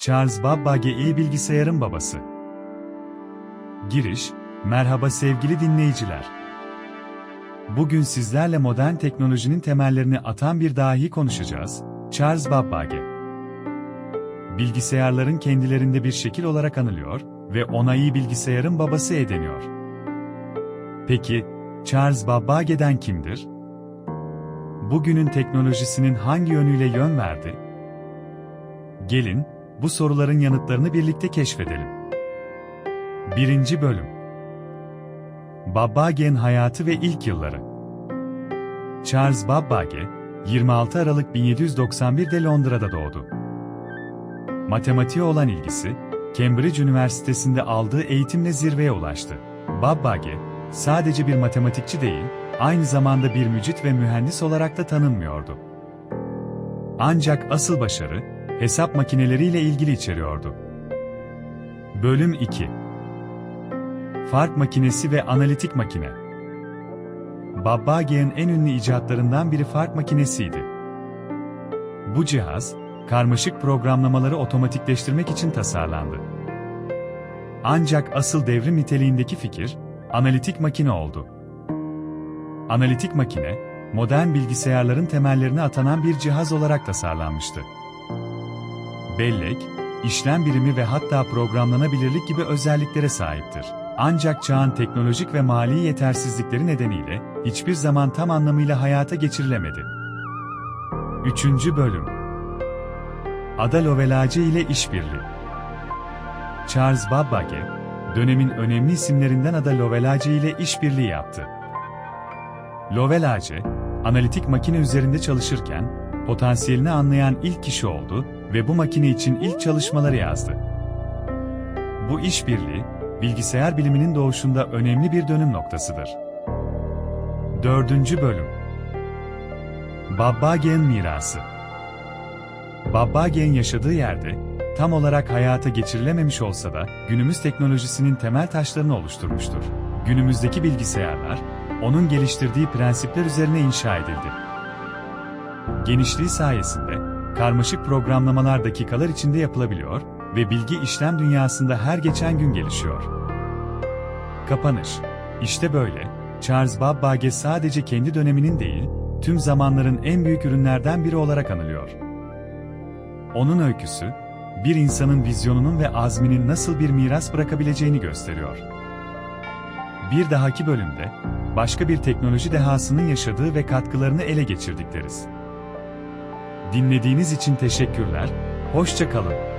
Charles Babbage iyi bilgisayarın babası. Giriş, merhaba sevgili dinleyiciler. Bugün sizlerle modern teknolojinin temellerini atan bir dahi konuşacağız, Charles Babbage. Bilgisayarların kendilerinde bir şekil olarak anılıyor ve ona iyi bilgisayarın babası edeniyor. Peki, Charles Babbage'den kimdir? Bugünün teknolojisinin hangi yönüyle yön verdi? Gelin, bu soruların yanıtlarını birlikte keşfedelim. 1. Bölüm Babbage'nin hayatı ve ilk yılları Charles Babbage, 26 Aralık 1791'de Londra'da doğdu. Matematiğe olan ilgisi, Cambridge Üniversitesi'nde aldığı eğitimle zirveye ulaştı. Babbage, sadece bir matematikçi değil, aynı zamanda bir mücit ve mühendis olarak da tanınmıyordu. Ancak asıl başarı, hesap makineleriyle ilgili içeriyordu. Bölüm 2 Fark makinesi ve analitik makine Babbage'nin en ünlü icatlarından biri fark makinesiydi. Bu cihaz, karmaşık programlamaları otomatikleştirmek için tasarlandı. Ancak asıl devrim niteliğindeki fikir, analitik makine oldu. Analitik makine, modern bilgisayarların temellerine atanan bir cihaz olarak tasarlanmıştı. Bellek, işlem birimi ve hatta programlanabilirlik gibi özelliklere sahiptir. Ancak çağın teknolojik ve mali yetersizlikleri nedeniyle hiçbir zaman tam anlamıyla hayata geçirilemedi. 3. Bölüm Ada Lovelace ile işbirliği Charles Babbage, dönemin önemli isimlerinden Ada Lovelace ile işbirliği yaptı. Lovelace, analitik makine üzerinde çalışırken, potansiyelini anlayan ilk kişi oldu ve bu makine için ilk çalışmaları yazdı. Bu işbirliği, bilgisayar biliminin doğuşunda önemli bir dönüm noktasıdır. 4. Bölüm Babbage'nin mirası Babbage'nin yaşadığı yerde, tam olarak hayata geçirilememiş olsa da, günümüz teknolojisinin temel taşlarını oluşturmuştur. Günümüzdeki bilgisayarlar, onun geliştirdiği prensipler üzerine inşa edildi. Genişliği sayesinde, karmaşık programlamalar dakikalar içinde yapılabiliyor ve bilgi işlem dünyasında her geçen gün gelişiyor. Kapanış İşte böyle, Charles Babbage sadece kendi döneminin değil, tüm zamanların en büyük ürünlerden biri olarak anılıyor. Onun öyküsü, bir insanın vizyonunun ve azminin nasıl bir miras bırakabileceğini gösteriyor. Bir dahaki bölümde, başka bir teknoloji dehasının yaşadığı ve katkılarını ele geçirdikleriz. Dinlediğiniz için teşekkürler, hoşça kalın.